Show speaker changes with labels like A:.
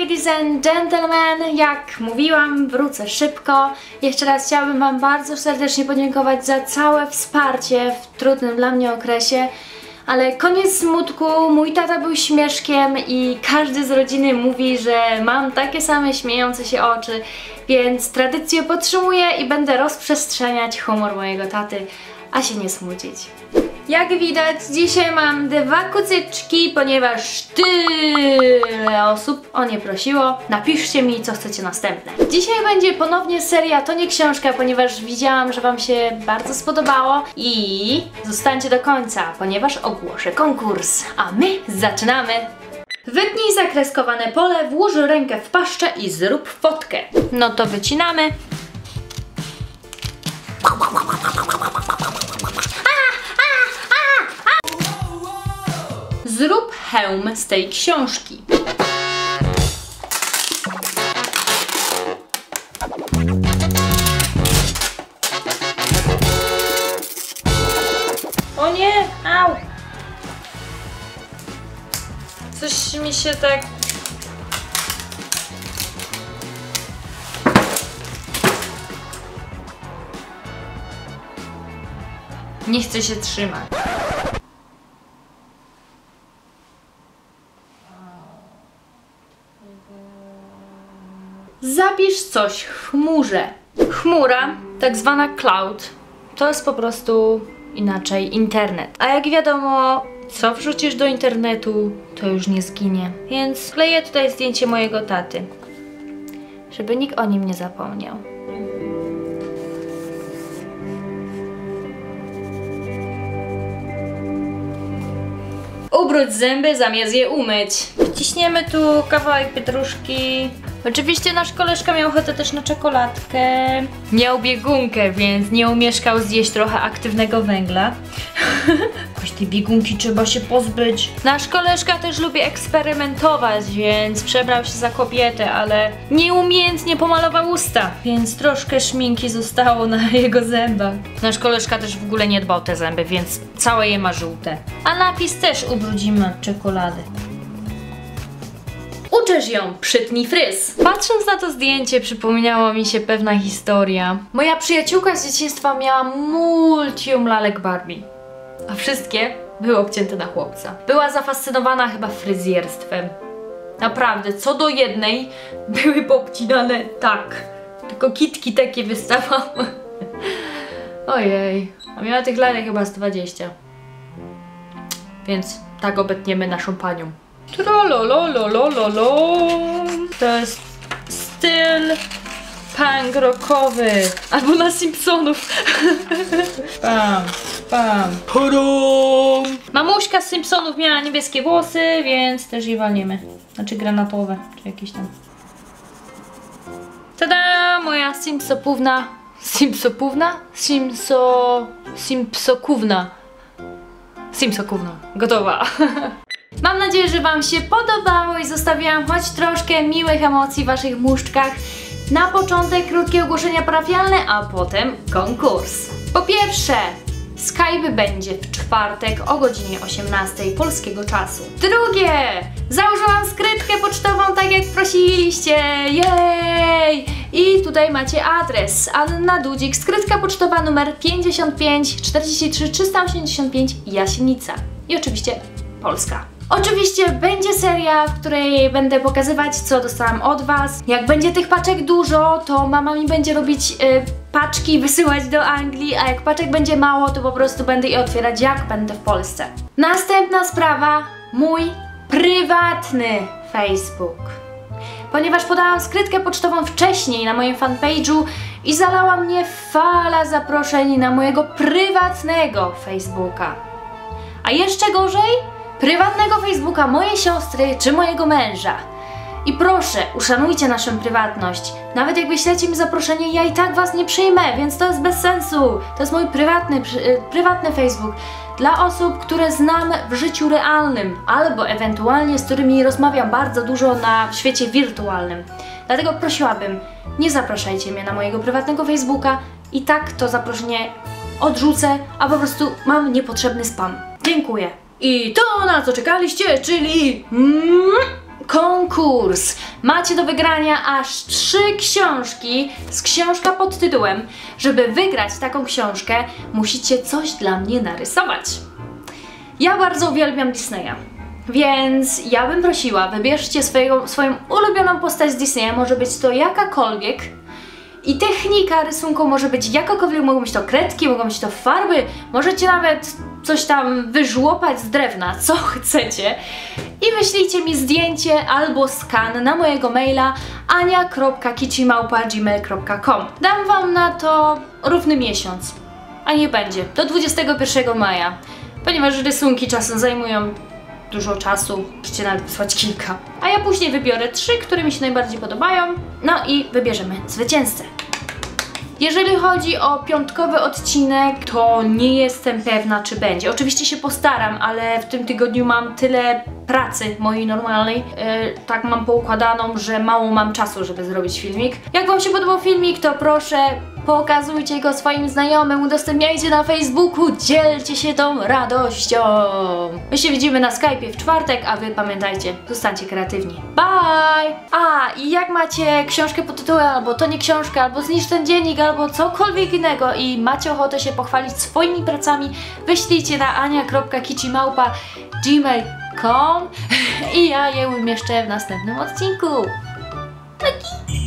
A: ladies and gentlemen, jak mówiłam, wrócę szybko. Jeszcze raz chciałabym Wam bardzo serdecznie podziękować za całe wsparcie w trudnym dla mnie okresie. Ale koniec smutku, mój tata był śmieszkiem i każdy z rodziny mówi, że mam takie same śmiejące się oczy, więc tradycję podtrzymuję i będę rozprzestrzeniać humor mojego taty, a się nie smucić. Jak widać, dzisiaj mam dwa kucyczki, ponieważ tyle osób o nie prosiło. Napiszcie mi, co chcecie następne. Dzisiaj będzie ponownie seria To nie książka, ponieważ widziałam, że Wam się bardzo spodobało i zostańcie do końca, ponieważ ogłoszę konkurs. A my zaczynamy! Wytnij zakreskowane pole, włóż rękę w paszczę i zrób fotkę. No to wycinamy. Hełm z tej książki. O nie! Au! Coś mi się tak... Nie chce się trzymać. Zapisz coś chmurze. Chmura, tak zwana cloud, to jest po prostu inaczej internet. A jak wiadomo, co wrzucisz do internetu, to już nie zginie. Więc kleję tutaj zdjęcie mojego taty, żeby nikt o nim nie zapomniał. Ubróć zęby zamiast je umyć. Wciśniemy tu kawałek pietruszki. Oczywiście nasz koleżka miał ochotę też na czekoladkę. Miał biegunkę, więc nie umieszkał zjeść trochę aktywnego węgla. Jakoś tej biegunki trzeba się pozbyć. Nasz koleżka też lubi eksperymentować, więc przebrał się za kobietę, ale nieumiejętnie pomalował usta, więc troszkę szminki zostało na jego zębach. Nasz koleżka też w ogóle nie dbał o te zęby, więc całe je ma żółte. A napis też ubrudzimy od czekolady. Uczesz ją, przytnij fryz. Patrząc na to zdjęcie, przypomniała mi się pewna historia. Moja przyjaciółka z dzieciństwa miała multium lalek Barbie, a wszystkie były obcięte na chłopca. Była zafascynowana chyba fryzjerstwem. Naprawdę, co do jednej były poobcinane tak. Tylko kitki takie wystawały. Ojej, a miała tych lalek chyba z 20. Więc tak obetniemy naszą panią. Trololololololo. To jest styl punk rockowy. Albo na Simpsonów. pam, pam. Padam. Mamuśka z Simpsonów miała niebieskie włosy, więc też je walniemy. Znaczy granatowe, czy jakieś tam. Tada! Moja Simpsopówna. Simpsopówna? Simpso... Simpsokówna. Simpsokówna. Gotowa. Mam nadzieję, że Wam się podobało i zostawiłam choć troszkę miłych emocji w Waszych muszczkach. Na początek krótkie ogłoszenia parafialne, a potem konkurs. Po pierwsze, Skype będzie w czwartek o godzinie 18 polskiego czasu. Drugie, założyłam skrytkę pocztową tak jak prosiliście. Jej! I tutaj macie adres. Anna Dudzik, skrytka pocztowa numer 55 43 385 Jasienica. I oczywiście Polska. Oczywiście będzie seria, w której będę pokazywać, co dostałam od Was. Jak będzie tych paczek dużo, to mama mi będzie robić y, paczki wysyłać do Anglii, a jak paczek będzie mało, to po prostu będę je otwierać, jak będę w Polsce. Następna sprawa, mój prywatny Facebook. Ponieważ podałam skrytkę pocztową wcześniej na moim fanpage'u i zalała mnie fala zaproszeń na mojego prywatnego Facebooka. A jeszcze gorzej? Prywatnego Facebooka mojej siostry czy mojego męża. I proszę, uszanujcie naszą prywatność. Nawet jak wyślecie mi zaproszenie, ja i tak was nie przyjmę, więc to jest bez sensu. To jest mój prywatny, przy, prywatny Facebook dla osób, które znam w życiu realnym albo ewentualnie z którymi rozmawiam bardzo dużo na świecie wirtualnym. Dlatego prosiłabym, nie zapraszajcie mnie na mojego prywatnego Facebooka i tak to zaproszenie odrzucę, a po prostu mam niepotrzebny spam. Dziękuję. I to na co czekaliście, czyli mm, konkurs. Macie do wygrania aż trzy książki z książka pod tytułem. Żeby wygrać taką książkę, musicie coś dla mnie narysować. Ja bardzo uwielbiam Disneya. Więc ja bym prosiła, wybierzcie swojego, swoją ulubioną postać z Disneya, może być to jakakolwiek. I technika rysunku może być jakakolwiek, mogą być to kredki, mogą być to farby, możecie nawet coś tam wyżłopać z drewna, co chcecie. I wyślijcie mi zdjęcie albo skan na mojego maila ania.kicimałpa.gmail.com Dam wam na to równy miesiąc, a nie będzie, do 21 maja, ponieważ rysunki czasem zajmują dużo czasu, możecie nawet wysłać kilka. A ja później wybiorę trzy, które mi się najbardziej podobają, no i wybierzemy zwycięzcę. Jeżeli chodzi o piątkowy odcinek, to nie jestem pewna, czy będzie. Oczywiście się postaram, ale w tym tygodniu mam tyle pracy mojej normalnej, yy, tak mam poukładaną, że mało mam czasu, żeby zrobić filmik. Jak Wam się podobał filmik, to proszę pokazujcie go swoim znajomym, udostępniajcie na Facebooku, dzielcie się tą radością. My się widzimy na Skype'ie w czwartek, a Wy pamiętajcie, zostańcie kreatywni. Bye! A, i jak macie książkę pod tytułem, albo to nie książka, albo zniszcz ten dziennik, albo cokolwiek innego i macie ochotę się pochwalić swoimi pracami, wyślijcie na ania.kicimałpa.gmail.com i ja je umieszczę w następnym odcinku. Taki.